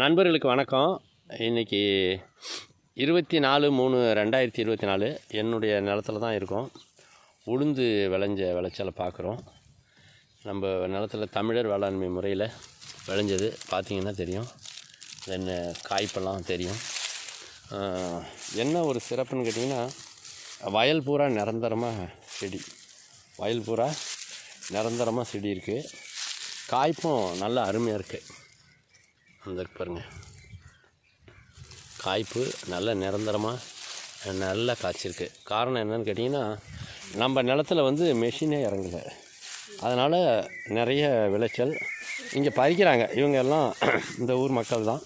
நண்பர்களுக்கு வணக்கம். இன்றைக்கி இருபத்தி நாலு மூணு ரெண்டாயிரத்தி இருபத்தி நாலு என்னுடைய நிலத்துல தான் இருக்கோம். உளுந்து விளைஞ்ச விளைச்சலை பார்க்குறோம். நம்ம நிலத்துல தமிழர் வேளாண்மை முறையில் விளைஞ்சது பார்த்தீங்கன்னா தெரியும். தென் காய்ப்பெல்லாம் தெரியும். என்ன ஒரு சிறப்புன்னு கேட்டிங்கன்னா வயல் பூரா நிரந்தரமாக செடி. வயல் பூரா நிரந்தரமாக செடி இருக்குது காய்ப்பும் நல்லா அருமையாக இருக்குது அந்த பாருங்கள் காய்ப்பு நல்ல நிரந்தரமாக நல்லா காய்ச்சிருக்கு காரணம் என்னென்னு கேட்டிங்கன்னா நம்ம நிலத்துல வந்து மெஷினே இறங்கலை. அதனால் நிறைய விளைச்சல் இங்கே பறிக்கிறாங்க. இவங்க எல்லாம் இந்த ஊர் மக்கள் தான்.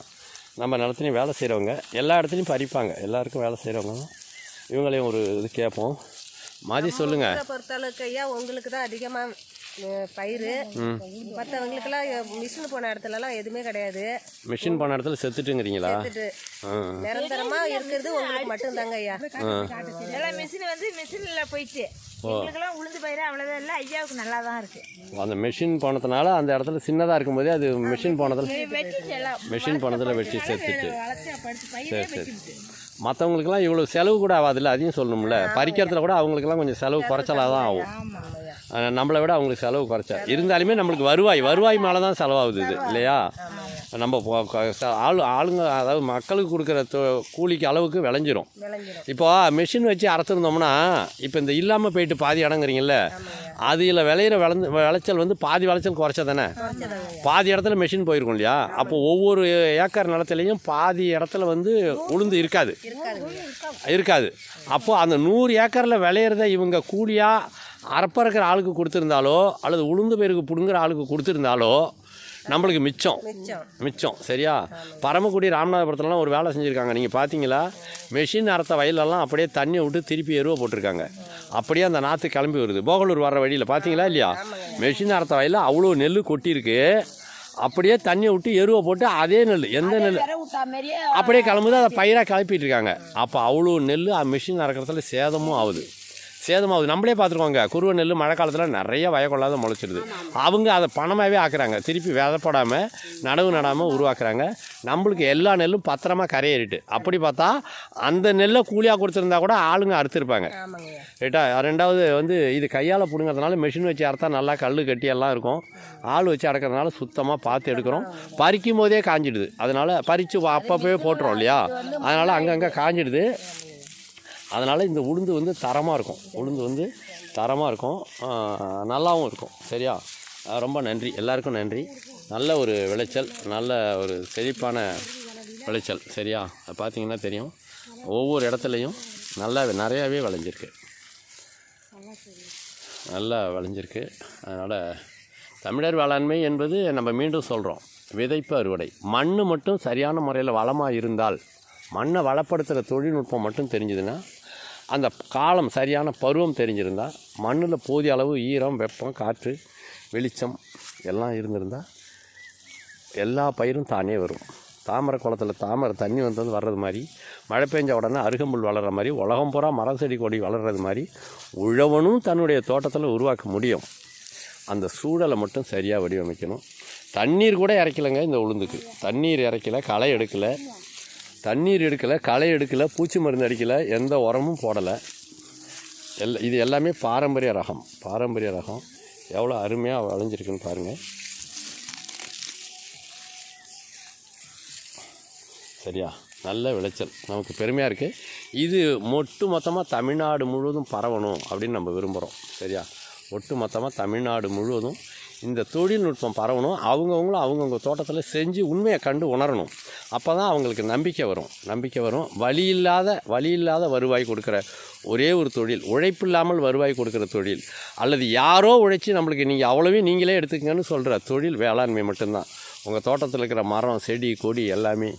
நம்ம நிலத்துலையும் வேலை செய்கிறவங்க எல்லா இடத்துலையும் பறிப்பாங்க. எல்லாருக்கும் வேலை செய்கிறவங்க இவங்களையும் ஒரு இது கேட்போம். மாதிரி சொல்லுங்கள் பொறுத்தளவுக்கு ஐயா உங்களுக்கு தான் அதிகமாக பயிர் மற்றவங்களுக்கெல்லாம் மிஷின் போன இடத்துலலாம் எதுவுமே கிடையாது. மிஷின் போன இடத்துல செத்துட்டுங்கிறீங்களா? நிரந்தரமா இருக்கிறது உங்களுக்கு மட்டும்தாங்க ஐயா. எல்லாம் மிஷின் வந்து மிஷின்ல போயிடுச்சு உளுந்து பயிர் அவ்வளோதான் இல்லை ஐயாவுக்கு நல்லா தான் இருக்கு அந்த மெஷின் போனதுனால அந்த இடத்துல சின்னதாக இருக்கும்போதே அது மிஷின் போனதில் மெஷின் போனதில் வெட்டி சேர்த்துட்டு சரி சரி. மற்றவங்களுக்குலாம் இவ்வளோ செலவு கூட ஆகாதுல்ல அதையும் சொல்லணும்ல. பறிக்கிறதுல கூட அவங்களுக்குலாம் கொஞ்சம் செலவு குறைச்சலாக தான் ஆகும். நம்மளை விட அவங்களுக்கு செலவு குறைச்சா. இருந்தாலுமே நம்மளுக்கு வருவாய் வருவாய் மேலே தான் செலவாகுது இது இல்லையா? நம்ம ஆளு ஆளுங்க அதாவது மக்களுக்கு கொடுக்குற கூலிக்கு அளவுக்கு விளைஞ்சிரும். இப்போ மிஷின் வச்சு அறுத்துருந்தோம்னா இப்போ இந்த இல்லாமல் போயிட்டு பாதி இடங்குறீங்கல்ல அதில் விளையிற விளைஞ்ச விளைச்சல் வந்து பாதி விளைச்சல் குறைச்சா தானே பாதி இடத்துல மெஷின் போயிருக்கும் இல்லையா? அப்போ ஒவ்வொரு ஏக்கர் நிலத்துலையும் பாதி இடத்துல வந்து உளுந்து இருக்காது. இருக்காது. அப்போது அந்த நூறு ஏக்கரில் விளையிறத இவங்க கூலியாக அறப்பறக்கிற ஆளுக்கு கொடுத்துருந்தாலோ அல்லது உளுந்து பயிருக்கு பிடுங்குற ஆளுக்கு கொடுத்துருந்தாலோ நம்மளுக்கு மிச்சம். மிச்சம். சரியா? பரமக்குடி ராமநாதபுரத்துலலாம் ஒரு வேலை செஞ்சுருக்காங்க. நீங்கள் பார்த்தீங்களா மெஷின் அறுத்த வயலெல்லாம் அப்படியே தண்ணியை விட்டு திருப்பி எருவை போட்டிருக்காங்க. அப்படியே அந்த நாற்று கிளம்பி வருது. போகலூர் வர்ற வழியில் பார்த்தீங்களா இல்லையா? மெஷின் அறுத்த வயலில் அவ்வளோ நெல் கொட்டியிருக்கு. அப்படியே தண்ணியை விட்டு எருவை போட்டு அதே நெல் எந்த நெல் வர அப்படியே கிளம்புது அதை பயிராக கிளப்பிட்டு இருக்காங்க. அப்போ அவ்வளோ நெல் மிஷின் அறக்கிறதுல சேதமும் ஆகுது சேதமாகுது நம்மளே பார்த்துருக்கோங்க. குருவ நெல் மழை காலத்தில் நிறைய வயக்கொள்ளாத முளைச்சிடுது அவங்க அதை பணமாகவே ஆக்குறாங்க. திருப்பி விதைப்படாமல் நடவு நடாமல் உருவாக்குறாங்க. நம்மளுக்கு எல்லா நெல்லும் பத்திரமா கரையேறிட்டு. அப்படி பார்த்தா அந்த நெல்லை கூலியாக கொடுத்துருந்தா கூட ஆளுங்க அறுத்துருப்பாங்க. ரைட்டா? ரெண்டாவது வந்து இது கையால் பிடுங்கிறதுனால மிஷின் வச்சு அறுத்தா நல்லா கல் கட்டி எல்லாம் இருக்கும். ஆள் வச்சு அடக்கிறதுனால சுத்தமாக பார்த்து எடுக்கிறோம். பறிக்கும் போதே காஞ்சிடுது. அதனால் பறித்து அப்பப்போவே போட்டுறோம் இல்லையா? அதனால் அங்கங்கே காஞ்சிடுது. அதனால் இந்த உளுந்து வந்து தரமாக இருக்கும். உளுந்து வந்து தரமாக இருக்கும். நல்லாவும் இருக்கும். சரியா? ரொம்ப நன்றி. எல்லாருக்கும் நன்றி. நல்ல ஒரு விளைச்சல். நல்ல ஒரு செழிப்பான விளைச்சல். சரியா? பார்த்தீங்கன்னா தெரியும். ஒவ்வொரு இடத்துலையும் நல்லா நிறையாவே விளைஞ்சிருக்கு. நல்லா விளைஞ்சிருக்கு. அதனால் தமிழர் வேளாண்மை என்பது நம்ம மீண்டும் சொல்கிறோம் விதைப்பு அறுவடை. மண் மட்டும் சரியான முறையில் வளமாக இருந்தால் மண்ணை வளப்படுத்துகிற தொழில்நுட்பம் மட்டும் தெரிஞ்சதுன்னா அந்த காலம் சரியான பருவம் தெரிஞ்சிருந்தால் மண்ணில் போதிய அளவு ஈரம் வெப்பம் காற்று வெளிச்சம் எல்லாம் இருந்திருந்தால் எல்லா பயிரும் தானே வரும். தாமரை குளத்தில் தாமரை தண்ணி வந்து வர்றது மாதிரி மழை பெஞ்ச உடனே அருகம்புல் வளர்கிற மாதிரி உலகம் பூரா மரம் செடி கொடி வளர்கிறது மாதிரி உழவனும் தன்னுடைய தோட்டத்தில் உருவாக்க முடியும். அந்த சூழலை மட்டும் சரியாக வடிவமைக்கணும். தண்ணீர் கூட இறைக்கலைங்க இந்த உளுந்துக்கு. தண்ணீர் இறைக்கலை களை எடுக்கலை. தண்ணீர் எடுக்கலை களை எடுக்கலை பூச்சி மருந்து அடிக்கலை எந்த உரமும் போடலை. எல் இது எல்லாமே பாரம்பரிய ரகம் பாரம்பரிய ரகம். எவ்வளோ அருமையாக விளைஞ்சிருக்குன்னு பாருங்கள் சரியா? நல்ல விளைச்சல். நமக்கு பெருமையாக இருக்குது இது ஒட்டு மொத்தமாக தமிழ்நாடு முழுவதும் பரவணும் அப்படின்னு நம்ம விரும்புகிறோம் சரியா? ஒட்டு மொத்தமாக தமிழ்நாடு முழுவதும் இந்த தொழில்நுட்பம் பரவணும். அவங்கவுங்களும் அவங்கவுங்க தோட்டத்தில் செஞ்சு உண்மையை கண்டு உணரணும். அப்போ தான் அவங்களுக்கு நம்பிக்கை வரும். நம்பிக்கை வரும். வழி இல்லாத வழி இல்லாத வருவாய் கொடுக்குற ஒரே ஒரு தொழில் உழைப்பு இல்லாமல் வருவாய் கொடுக்குற தொழில் அல்லது யாரோ உழைச்சி நம்மளுக்கு நீங்கள் அவ்வளோவே நீங்களே எடுத்துக்கங்கன்னு சொல்கிற தொழில் வேளாண்மை மட்டும்தான். உங்கள் தோட்டத்தில் இருக்கிற மரம் செடி கொடி எல்லாமே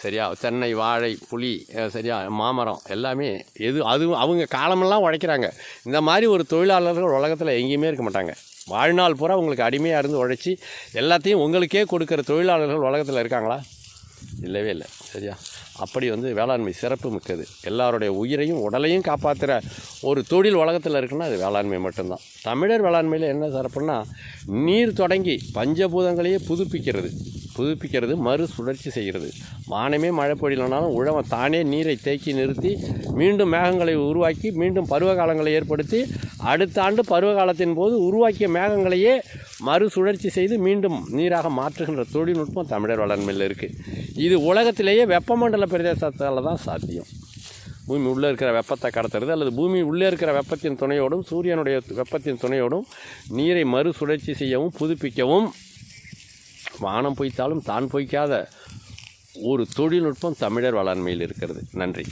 சரியா தென்னை வாழை புளி சரியா மாமரம் எல்லாமே எது அது அவங்க காலமெல்லாம் உழைக்கிறாங்க. இந்த மாதிரி ஒரு தொழிலாளர்கள் உலகத்தில் எங்கேயுமே இருக்க மாட்டாங்க. வாழ்நாள் பூரா உங்களுக்கு அடிமையாக இருந்து உழைச்சி எல்லாத்தையும் உங்களுக்கே கொடுக்குற தொழிலாளர்கள் உலகத்தில் இருக்காங்களா? இல்லவே இல்லை சரியா? அப்படி வந்து வேளாண்மை சிறப்பு மிக்கது. எல்லாருடைய உயிரையும் உடலையும் காப்பாற்றுற ஒரு தொழில் உலகத்தில் இருக்குன்னா அது வேளாண்மை மட்டும்தான். தமிழர் வேளாண்மையில் என்ன சிறப்புன்னா நீர் தொடங்கி பஞ்சபூதங்களையே புதுப்பிக்கிறது. புதுப்பிக்கிறது மறு சுழற்சி செய்கிறது. வானமே மழை பொழியலனாலும் உழவன் தானே நீரை தேக்கி நிறுத்தி மீண்டும் மேகங்களை உருவாக்கி மீண்டும் பருவ காலங்களை ஏற்படுத்தி அடுத்த ஆண்டு பருவ காலத்தின் போது உருவாக்கிய மேகங்களையே மறு சுழற்சி செய்து மீண்டும் நீராக மாற்றுகின்ற தொழில்நுட்பம் தமிழர் வளர்மையில் இருக்குது இது உலகத்திலேயே வெப்பமண்டல பிரதேசத்தால் தான் சாத்தியம். பூமி உள்ளே இருக்கிற வெப்பத்தை கடத்துறது அல்லது பூமி உள்ளே இருக்கிற வெப்பத்தின் துணையோடும் சூரியனுடைய வெப்பத்தின் துணையோடும் நீரை மறு சுழற்சி செய்யவும் புதுப்பிக்கவும். வானம் பொய்த்தாலும் தான் பொய்க்காத ஒரு தொழில்நுட்பம் தமிழர் வளர்மையில் இருக்கிறது. நன்றி.